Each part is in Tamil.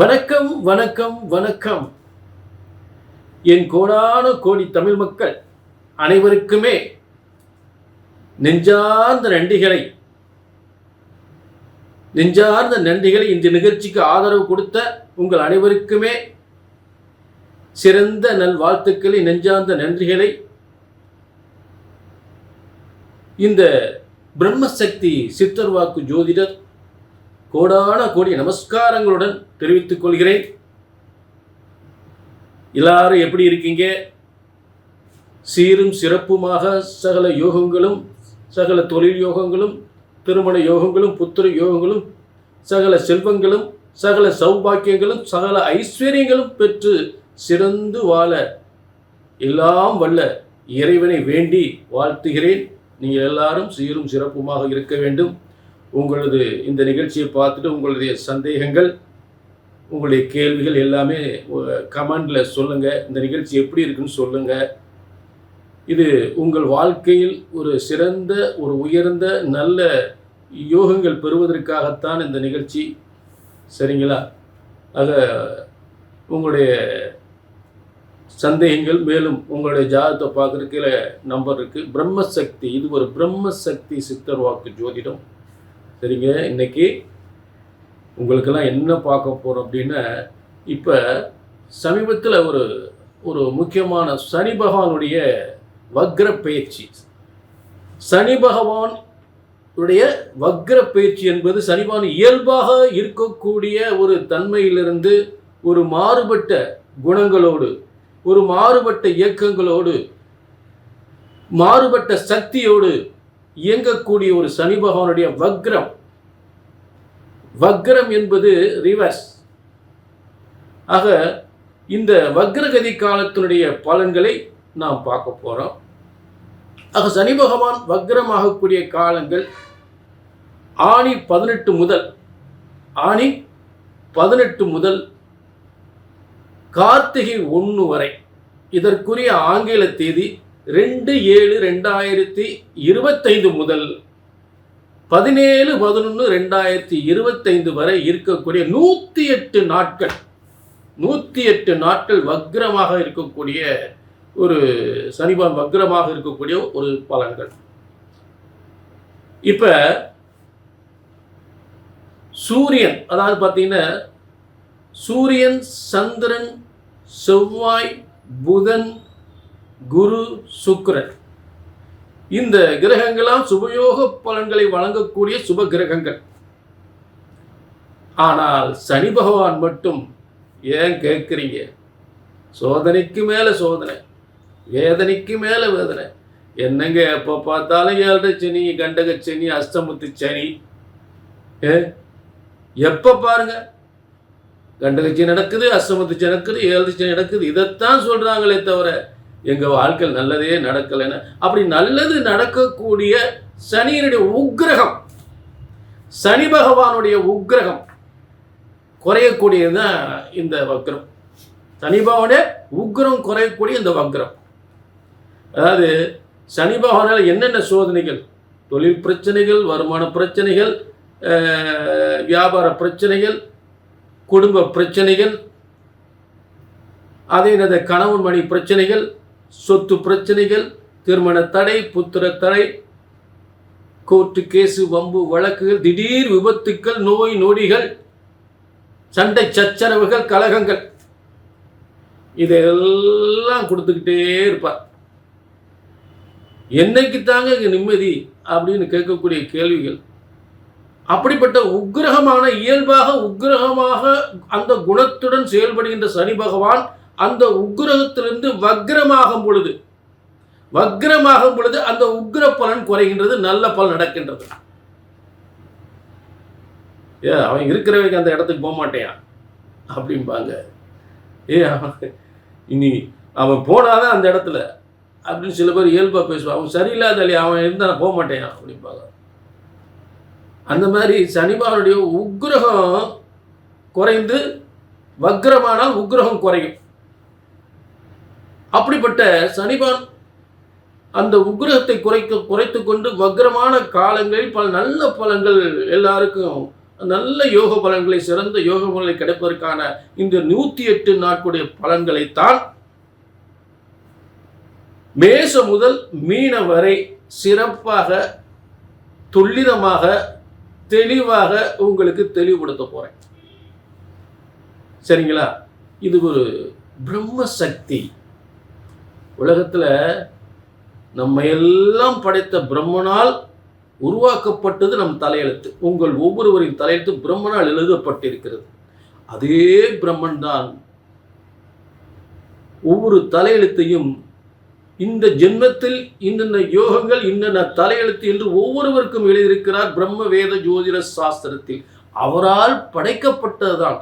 வணக்கம் வணக்கம் வணக்கம். என் கோடான கோடி தமிழ் மக்கள் அனைவருக்குமே நெஞ்சார்ந்த நன்றிகளை நெஞ்சார்ந்த நன்றிகளை இந்த நிகழ்ச்சிக்கு ஆதரவு கொடுத்த உங்கள் அனைவருக்குமே சிறந்த நல் வாழ்த்துக்களை நெஞ்சார்ந்த நன்றிகளை. இந்த பிரம்மசக்தி சித்தர் வாக்கு ஜோதிடர் கோடான கோடி நமஸ்காரங்களுடன் தெரிவித்துக் கொள்கிறேன். எல்லாரும் எப்படி இருக்கீங்க? சீரும் சிறப்புமாக சகல யோகங்களும் சகல தொழில் யோகங்களும் திருமண யோகங்களும் புத்திர யோகங்களும் சகல செல்வங்களும் சகல சௌபாக்கியங்களும் சகல ஐஸ்வர்யங்களும் பெற்று சிறந்து வாழ எல்லாம் வல்ல இறைவனை வேண்டி வாழ்த்துகிறேன். நீங்கள் எல்லாரும் சீரும் சிறப்புமாக இருக்க வேண்டும். உங்களது இந்த நிகழ்ச்சியை பார்த்துட்டு உங்களுடைய சந்தேகங்கள் உங்களுடைய கேள்விகள் எல்லாமே கமெண்டில் சொல்லுங்கள் இந்த நிகழ்ச்சி எப்படி இருக்குன்னு சொல்லுங்கள் இது உங்கள் வாழ்க்கையில் ஒரு சிறந்த ஒரு உயர்ந்த நல்ல யோகங்கள் பெறுவதற்காகத்தான் இந்த நிகழ்ச்சி. சரிங்களா? ஆக உங்களுடைய சந்தேகங்கள் மேலும் உங்களுடைய ஜாதகத்தை பார்க்குறதுக்கு நம்பர் இருக்குது பிரம்மசக்தி இது ஒரு பிரம்மசக்தி சித்தர் வாக்கு ஜோதிடம். சரிங்க? இன்னைக்கு உங்களுக்கெல்லாம் என்ன பார்க்க போகிறோம் அப்படின்னா இப்போ சமீபத்தில் ஒரு ஒரு முக்கியமான சனி பகவானுடைய வக்ர பயிற்சி சனி பகவான் உடைய வக்ர பயிற்சி என்பது சனி பகவான் இயல்பாக இருக்கக்கூடிய ஒரு தன்மையிலிருந்து ஒரு மாறுபட்ட குணங்களோடு ஒரு மாறுபட்ட இயக்கங்களோடு மாறுபட்ட சக்தியோடு இயங்கக்கூடிய ஒரு சனி பகவானுடைய வக்ரம். வக்ரம் என்பது ரிவர்ஸ் ஆக இந்த வக்ரகதி காலத்தினுடைய பலன்களை நாம் பார்க்க போகிறோம் ஆக சனி பகவான் வக்ரமாகக்கூடிய காலங்கள் ஆணி பதினெட்டு முதல் ஆணி பதினெட்டு முதல் கார்த்திகை ஒன்று வரை. இதற்குரிய ஆங்கில தேதி ரெண்டு ஏழு ரெண்டாயிரத்தி இருபத்தைந்து முதல் பதினேழு பதினொன்று ரெண்டாயிரத்தி இருபத்தைந்து வரை இருக்கக்கூடிய நூற்றி எட்டு நாட்கள் நூற்றி எட்டு நாட்கள் வக்ரமாக இருக்கக்கூடிய ஒரு சனிபான் வக்ரமாக இருக்கக்கூடிய ஒரு பலன்கள். இப்போ சூரியன் அதாவது பார்த்தீங்கன்னா சூரியன் சந்திரன் செவ்வாய் புதன் குரு சுக்ரன். இந்த கிரகங்களாம் சுபயோக பலன்களை வழங்கக்கூடிய சுப கிரகங்கள். ஆனால் சனி பகவான் மட்டும் ஏன் கேட்குறீங்க? சோதனைக்கு மேலே சோதனை வேதனைக்கு மேலே வேதனை. என்னங்க எப்போ பார்த்தாலும் ஏழரை சனி கண்டக சனி அஷ்டமுத்து சனி? ஏ? எப்போ பாருங்க? கண்டகச்சி நடக்குது அஷ்டமத்து நடக்குது ஏழு நடக்குது. இதைத்தான் சொல்கிறாங்களே தவிர எங்கள் வாழ்க்கை நல்லதே நடக்கலைன்னு. அப்படி நல்லது நடக்கக்கூடிய சனியினுடைய உக்கிரகம் சனி பகவானுடைய உக்கிரகம் குறையக்கூடியது தான் இந்த வக்ரம். சனி பகவானுடைய உக்ரம் குறையக்கூடிய இந்த வக்ரம். அதாவது சனி பகவானால் என்னென்ன சோதனைகள்? தொழில் பிரச்சனைகள் வருமான பிரச்சனைகள் வியாபார பிரச்சனைகள் குடும்ப பிரச்சனைகள் அதே இந்த கணவன் மணி பிரச்சனைகள் சொத்து பிரச்சனைகள் திருமண தடை புத்திர தடை கோர்ட்டு கேஸு வம்பு வழக்குகள் திடீர் விபத்துக்கள் நோய் நொடிகள் சண்டை சச்சரவுகள் கலகங்கள். இதெல்லாம் கொடுத்துக்கிட்டே இருப்பார். என்னைக்கு தாங்க நிம்மதி அப்படின்னு கேட்கக்கூடிய கேள்விகள். அப்படிப்பட்ட உக்கிரகமான இயல்பாக உக்கிரகமாக அந்த குணத்துடன் செயல்படுகின்ற சனி பகவான் அந்த உக்கிரகத்திலிருந்து வக்ரமாகும் பொழுது வக்ரமாகும் பொழுது அந்த உக்கிர பலன் குறைகின்றது நல்ல பலன் நடக்கின்றது. ஏ அவன் இருக்கிறவங்க அந்த இடத்துக்கு போக மாட்டேன். அப்படிம்பாங்க. ஏ இனி அவன் போனாதான் அந்த இடத்துல. அப்படின்னு சில பேர் இயல்பாக பேசுவான் அவன் சரியில்லாத அவன் இருந்தால் போக மாட்டேன் அப்படிம்பாங்க. அந்த மாதிரி சனிபாவனுடைய உக்ரகம் குறைந்து வக்ரமானால் உக்ரகம் குறையும். அப்படிப்பட்ட சனிபான் அந்த உக்கிரகத்தை குறைக்க குறைத்து கொண்டு வக்ரமான காலங்களில் பல நல்ல பலன்கள் எல்லாருக்கும் நல்ல யோக பலன்களை சிறந்த யோக பலன்களை கிடைப்பதற்கான இந்த நூத்தி எட்டு நாட்களுடைய பலன்களைத்தான் மேச முதல் மீன வரை சிறப்பாக துல்லிதமாக தெளிவாக உங்களுக்கு தெளிவுபடுத்த போறேன். சரிங்களா? இது ஒரு பிரம்ம சக்தி உலகத்தில் நம்ம எல்லாம் படைத்த பிரம்மனால் உருவாக்கப்பட்டது நம் தலையெழுத்து. உங்கள் ஒவ்வொருவரின் தலையெழுத்து பிரம்மனால் எழுதப்பட்டிருக்கிறது. அதே பிரம்மன் தான் ஒவ்வொரு தலையெழுத்தையும் இந்த ஜென்மத்தில் இன்னென்ன யோகங்கள் இன்னென்ன தலையெழுத்து என்று ஒவ்வொருவருக்கும் எழுதியிருக்கிறார் பிரம்ம வேத ஜோதிட சாஸ்திரத்தில். அவரால் படைக்கப்பட்டதுதான்.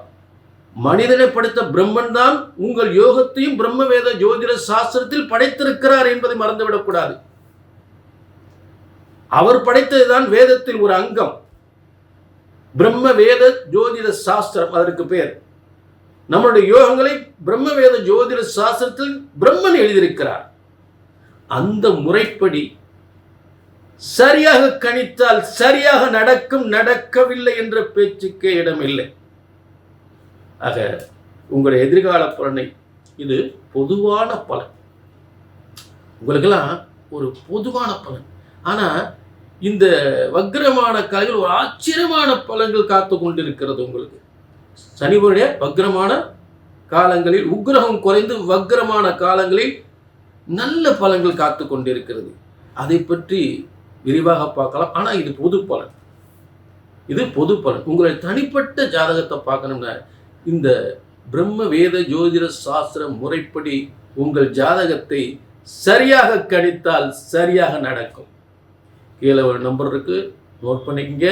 மனிதனை படைத்த பிரம்மன் தான் உங்கள் யோகத்தையும் பிரம்ம வேத ஜோதிட சாஸ்திரத்தில் படைத்திருக்கிறார் என்பதை மறந்துவிடக்கூடாது அவர் படைத்ததுதான் வேதத்தில் ஒரு அங்கம். பிரம்ம வேத ஜோதிட சாஸ்திரம் அதற்கு பெயர் நம்மளுடைய யோகங்களை பிரம்ம வேத ஜோதிட சாஸ்திரத்தில் பிரம்மன் எழுதியிருக்கிறார். அந்த முறைப்படி சரியாக கணித்தால் சரியாக நடக்கும் நடக்கவில்லை என்ற பேச்சுக்கே இடமில்லை. ஆக உங்களுடைய எதிர்கால பலனை இது பொதுவான பலன். உங்களுக்கெல்லாம் ஒரு பொதுவான பலன். ஆனால் இந்த வக்ரமான கலைகள் ஒரு ஆச்சரியமான பலன்கள் காத்து கொண்டிருக்கிறது உங்களுக்கு. சனிவருடைய வக்ரமான காலங்களில் உக்ரகம் குறைந்து வக்ரமான காலங்களில் நல்ல பலன்கள் காத்து கொண்டிருக்கிறது. அதை பற்றி விரிவாக பார்க்கலாம். ஆனால் இது பொது பலன். இது பொது பலன். உங்களுடைய தனிப்பட்ட ஜாதகத்தை பார்க்கணும்னா இந்த பிரம்ம வேத ஜோதிட சாஸ்திர முறைப்படி உங்கள் ஜாதகத்தை சரியாக கணித்தால் சரியாக நடக்கும். கீழே ஒரு நம்பர் இருக்கு. நோட் பண்ணிக்கங்க.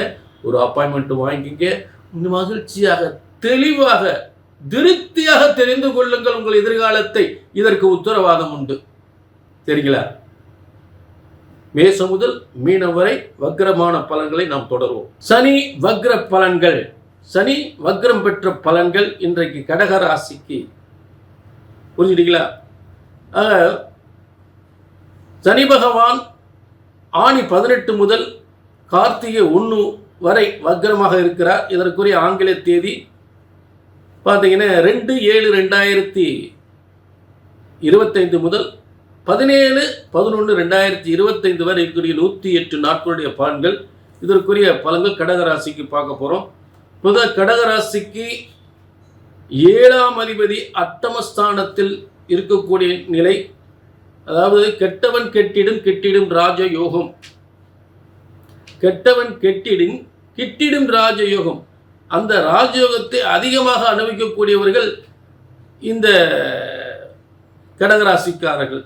ஒரு அப்பாயின்மெண்ட் வாங்கிக்கங்க. இந்த மகிழ்ச்சியாக தெளிவாக திருப்தியாக தெரிந்து கொள்ளுங்கள் உங்கள் எதிர்காலத்தை. இதற்கு உத்தரவாதம் உண்டு. சரிங்களா மேசம் முதல் மீனம் வரை வக்ரமான பலன்களை நாம் தொடர்வோம். சனி வக்ர பலன்கள். சனி வக்ரம் பெற்ற பலன்கள் இன்றைக்கு கடக ராசிக்கு புரிஞ்சுட்டீங்களா? ஆக, சனி பகவான் ஆணி பதினெட்டு முதல் கார்த்திகை ஒன்று வரை வக்ரமாக இருக்கிறார். இதற்குரிய ஆங்கில தேதி பார்த்தீங்கன்னா ரெண்டு ஏழு ரெண்டாயிரத்தி இருபத்தைந்து முதல் பதினேழு பதினொன்று ரெண்டாயிரத்தி இருபத்தைந்து வரை இருக்கக்கூடிய நூற்றி எட்டு நாட்களுடைய பலன்கள். இதற்குரிய பலன்கள் கடகராசிக்கு பார்க்க போகிறோம் புத கடகராசிக்கு ஏழாம் அதிபதி அட்டமஸ்தானத்தில் இருக்கக்கூடிய நிலை அதாவது கெட்டவன் கெட்டிடும் கெட்டிடும் ராஜ யோகம் கெட்டவன் கெட்டிடும் கிட்டிடும் ராஜயோகம். அந்த ராஜயோகத்தை அதிகமாக அனுபவிக்கக்கூடியவர்கள் இந்த கடகராசிக்காரர்கள்.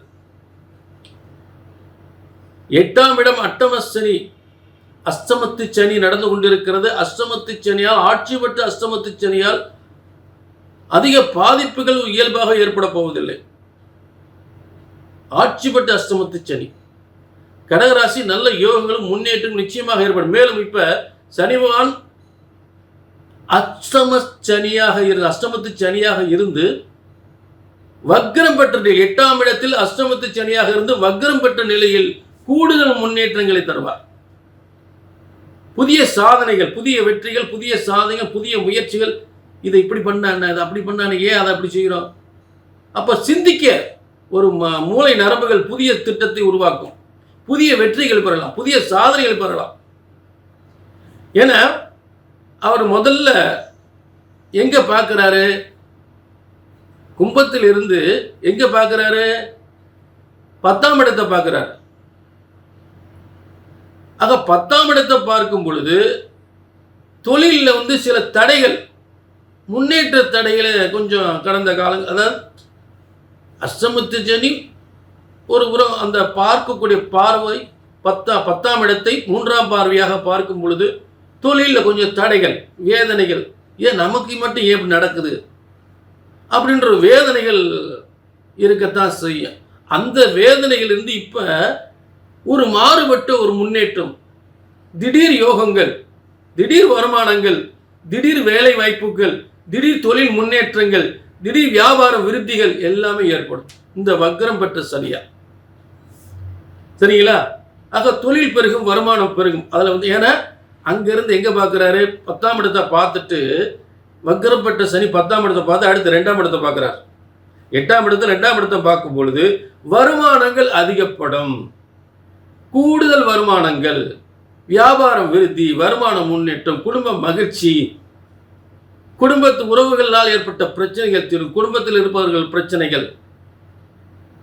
எட்டாம் இடம் அட்டமசனி அஸ்தமத்து சனி நடந்து கொண்டிருக்கிறது. அஸ்தமத்து சனியால் ஆட்சி பெற்ற அஸ்தமத்து சனியால் அதிக பாதிப்புகள் இயல்பாக ஏற்பட போவதில்லை. ஆட்சி பெற்ற அஸ்தமத்து சனி. கடகராசி நல்ல யோகங்களும் முன்னேற்றம் நிச்சயமாக ஏற்படும். மேலும் இப்ப சனி பகவான் அஷ்டம சனியாக இருந்து அஷ்டமத்து சனியாக இருந்து வக்ரம் பெற்ற நிலை எட்டாம் இடத்தில் அஷ்டமத்து சனியாக இருந்து வக்ரம் பெற்ற நிலையில் கூடுதல் முன்னேற்றங்களை தருவார். புதிய சாதனைகள் புதிய வெற்றிகள் புதிய சாதனைகள் புதிய முயற்சிகள். இதை இப்படி பண்ணான இதை அப்படி பண்ணான ஏன் அதை அப்படி செய்கிறோம் அப்போ சிந்திக்க ஒரு ம- மூளை நரம்புகள் புதிய திட்டத்தை உருவாக்கும். புதிய வெற்றிகள் பெறலாம் புதிய சாதனைகள் பெறலாம். ஏன்னா அவர் முதல்ல எங்கே பார்க்குறாரு கும்பத்தில் இருந்து எங்கே பார்க்குறாரு பத்தாம் இடத்தை பார்க்குறாரு ஆக பத்தாம் இடத்தை பார்க்கும் பொழுது தொழிலில் வந்து சில தடைகள் முன்னேற்ற தடைகளை கொஞ்சம் கடந்த காலம் அதாவது அஷ்டமத்து ஜனி ஒரு புறம் அந்த பார்க்கக்கூடிய பார்வை பத்தா பத்தாம் இடத்தை மூன்றாம் பார்வையாக பார்க்கும் பொழுது தொழிலில் கொஞ்சம் தடைகள் வேதனைகள் ஏன் நமக்கு மட்டும் ஏன் இப்படி நடக்குது? அப்படின்ற வேதனைகள் இருக்கத்தான் செய்யும். அந்த வேதனைகள் இருந்து இப்போ ஒரு மாறுபட்ட ஒரு முன்னேற்றம். திடீர் யோகங்கள் திடீர் வருமானங்கள் திடீர் வேலை வாய்ப்புகள் திடீர் தொழில் முன்னேற்றங்கள் திடீர் வியாபார விருத்திகள் எல்லாமே ஏற்படும். இந்த வக்ரம் பெற்ற சனியா. சரிங்களா? ஆக தொழில் பெருகும் வருமானம் பெருகும். அதில் வந்து ஏன்னா அங்கேருந்து எங்கே பார்க்குறாரு பத்தாம் இடத்தை பார்த்துட்டு வக்கரப்பட்ட சனி பத்தாம் இடத்தை பார்த்து அடுத்து ரெண்டாம் இடத்தை பார்க்குறாரு. எட்டாம் இடத்தை ரெண்டாம் இடத்தை பார்க்கும் பொழுது வருமானங்கள் அதிகப்படும். கூடுதல் வருமானங்கள் வியாபாரம் விருத்தி வருமான முன்னேற்றம் குடும்ப மகிழ்ச்சி குடும்பத்து உறவுகளால் ஏற்பட்ட பிரச்சனைகள் தீரும் குடும்பத்தில் இருப்பவர்கள் பிரச்சனைகள்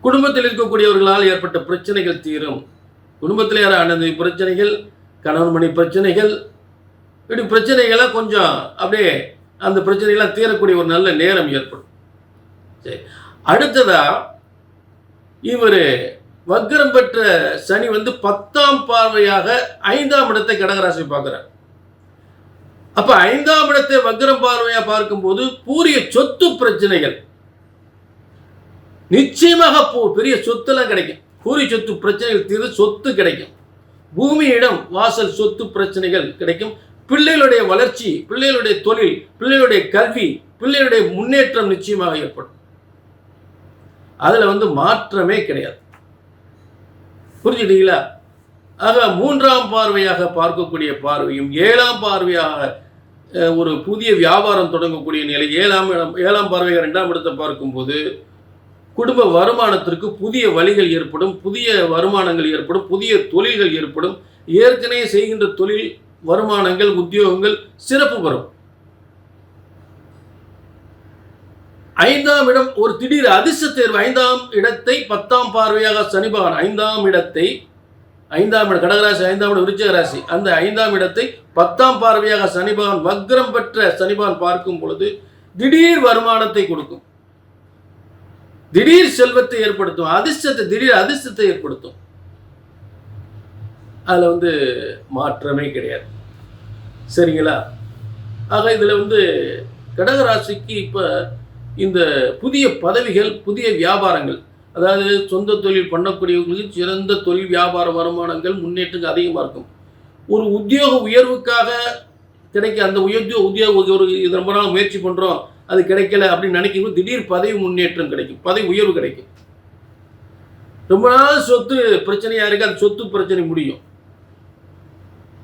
குடும்பத்தில் இருக்கக்கூடியவர்களால் ஏற்பட்ட பிரச்சனைகள் தீரும். குடும்பத்தில் யார் அனந்த பிரச்சனைகள் கணவன் மணி பிரச்சனைகள் இப்படி பிரச்சனைகள்லாம் கொஞ்சம் அப்படியே அந்த பிரச்சனைகள்லாம் தீரக்கூடிய ஒரு நல்ல நேரம் ஏற்படும். சரி அடுத்ததாக இவர் வக்கரம் பெற்ற சனி வந்து பத்தாம் பார்வையாக ஐந்தாம் இடத்தை கடகராசி பார்க்குறார். அப்ப ஐந்தாம் இடத்தை வக்கரம் பார்வையா பார்க்கும்போது பூரிய சொத்து பிரச்சனைகள். நிச்சயமாக போ- பெரிய சொத்துலாம் கிடைக்கும். பூரி சொத்து பிரச்சனைகள் தீர்ந்து சொத்து கிடைக்கும். பூமி இடம் வாசல் சொத்து பிரச்சனைகள் கிடைக்கும். பிள்ளைகளுடைய வளர்ச்சி பிள்ளைகளுடைய தொழில் பிள்ளைகளுடைய கல்வி பிள்ளைகளுடைய முன்னேற்றம் நிச்சயமாக ஏற்படும். அதுல வந்து மாற்றமே கிடையாது. புரிஞ்சுட்டீங்களா ஆக மூன்றாம் பார்வையாக பார்க்கக்கூடிய பார்வையும் ஏழாம் பார்வையாக ஒரு புதிய வியாபாரம் தொடங்கக்கூடிய நிலை ஏழாம் இடம் ஏழாம் பார்வையாக ரெண்டாம் இடத்தை பார்க்கும்போது குடும்ப வருமானத்திற்கு புதிய வழிகள் ஏற்படும் புதிய வருமானங்கள் ஏற்படும் புதிய தொழில்கள் ஏற்படும். ஏற்கனவே செய்கின்ற தொழில் வருமானங்கள் உத்தியோகங்கள் சிறப்பு பெறும். ஐந்தாம் இடம் ஒரு திடீர் அதிர்ஷ்ட தேர்வு. ஐந்தாம் இடத்தை பத்தாம் பார்வையாக சனிபகவான் ஐந்தாம் இடத்தை ஐந்தாம் இடம் கடகராசி ஐந்தாம் இடம் விருச்சிக ராசி. அந்த ஐந்தாம் இடத்தை பத்தாம் பார்வையாக சனிபகவான் வக்ரம் பெற்ற சனிபகவான் பார்க்கும் பொழுது திடீர் வருமானத்தை கொடுக்கும். திடீர் செல்வத்தை ஏற்படுத்தும். அதிர்ஷ்டத்தை திடீர் அதிர்ஷ்டத்தை ஏற்படுத்தும். அதில் வந்து மாற்றமே கிடையாது. சரிங்களா? ஆக இதில் வந்து கடகராசிக்கு இப்போ இந்த புதிய பதவிகள் புதிய வியாபாரங்கள் அதாவது சொந்த தொழில் பண்ணக்கூடியவங்களுக்கு சிறந்த தொழில் வியாபார வருமானங்கள் முன்னேற்றங்கள் அதிகமாக இருக்கும். ஒரு உத்தியோக உயர்வுக்காக கிடைக்க அந்த உயர்த்திய உத்தியோக ஒரு இது ரொம்ப நாள் முயற்சி பண்ணுறோம் அது கிடைக்கல அப்படின்னு நினைக்கும் திடீர் பதவி முன்னேற்றம் கிடைக்கும் பதவி உயர்வு கிடைக்கும். ரொம்ப நாள் சொத்து பிரச்சனையாக இருக்குது அந்த சொத்து பிரச்சனை முடியும்.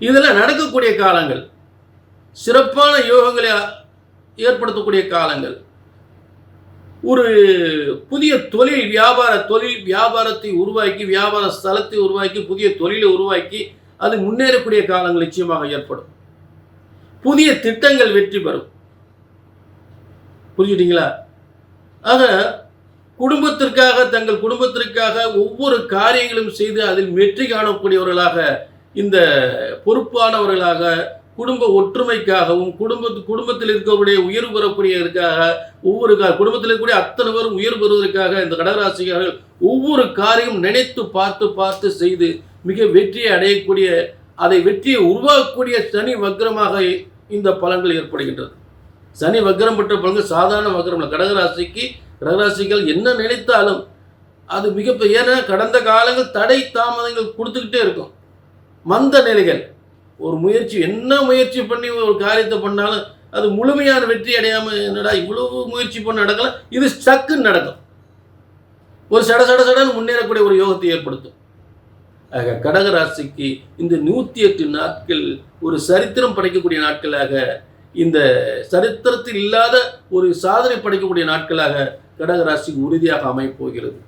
இதெல்லாம் நடக்கக்கூடிய காலங்கள் சிறப்பான யோகங்களை ஏற்படுத்தக்கூடிய காலங்கள். ஒரு புதிய தொழில் வியாபார தொழில் வியாபாரத்தை உருவாக்கி வியாபார ஸ்தலத்தை உருவாக்கி புதிய தொழிலை உருவாக்கி அது முன்னேறக்கூடிய காலங்கள் நிச்சயமாக ஏற்படும். புதிய திட்டங்கள் வெற்றி பெறும். புரிஞ்சுட்டீங்களா ஆக குடும்பத்திற்காக தங்கள் குடும்பத்திற்காக ஒவ்வொரு காரியங்களும் செய்து அதில் வெற்றி காணக்கூடியவர்களாக இந்த பொறுப்பானவர்களாக குடும்ப ஒற்றுமைக்காகவும் குடும்ப குடும்பத்தில் இருக்கக்கூடிய உயர்வு பெறக்கூடியதற்காக ஒவ்வொரு குடும்பத்தில் இருக்கக்கூடிய அத்தனை பேரும் உயர்வு பெறுவதற்காக இந்த கடகராசிக்காரர்கள் ஒவ்வொரு காரியம் நினைத்து பார்த்து பார்த்து செய்து மிக வெற்றியை அடையக்கூடிய அதை வெற்றியை உருவாக்கக்கூடிய சனி வக்ரமாக இந்த பலன்கள் ஏற்படுகின்றது. சனி வக்ரம் பெற்ற பலன்கள் சாதாரண வக்ரம் இல்லை. கடகராசிக்கு கடகராசிகள் என்ன நினைத்தாலும் அது மிகப்பெரிய ஏன்னா கடந்த காலங்கள் தடை தாமதங்கள் கொடுத்துக்கிட்டே இருக்கும். மந்த நிலைகள் ஒரு முயற்சி என்ன முயற்சி பண்ணி ஒரு காரியத்தை பண்ணாலும் அது முழுமையான வெற்றி அடையாமல் என்னடா இவ்வளவு முயற்சி பண்ண நடக்கல? இது ஸ்டக்குன்னு நடக்கும். ஒரு சட சட சடன்னு முன்னேறக்கூடிய ஒரு யோகத்தை ஏற்படுத்தும். ஆக கடக ராசிக்கு இந்த நூற்றி எட்டு நாட்கள் ஒரு சரித்திரம் படைக்கக்கூடிய நாட்களாக இந்த சரித்திரத்தில் இல்லாத ஒரு சாதனை படைக்கக்கூடிய நாட்களாக கடக ராசிக்கு உறுதியாக அமையப் போகிறது.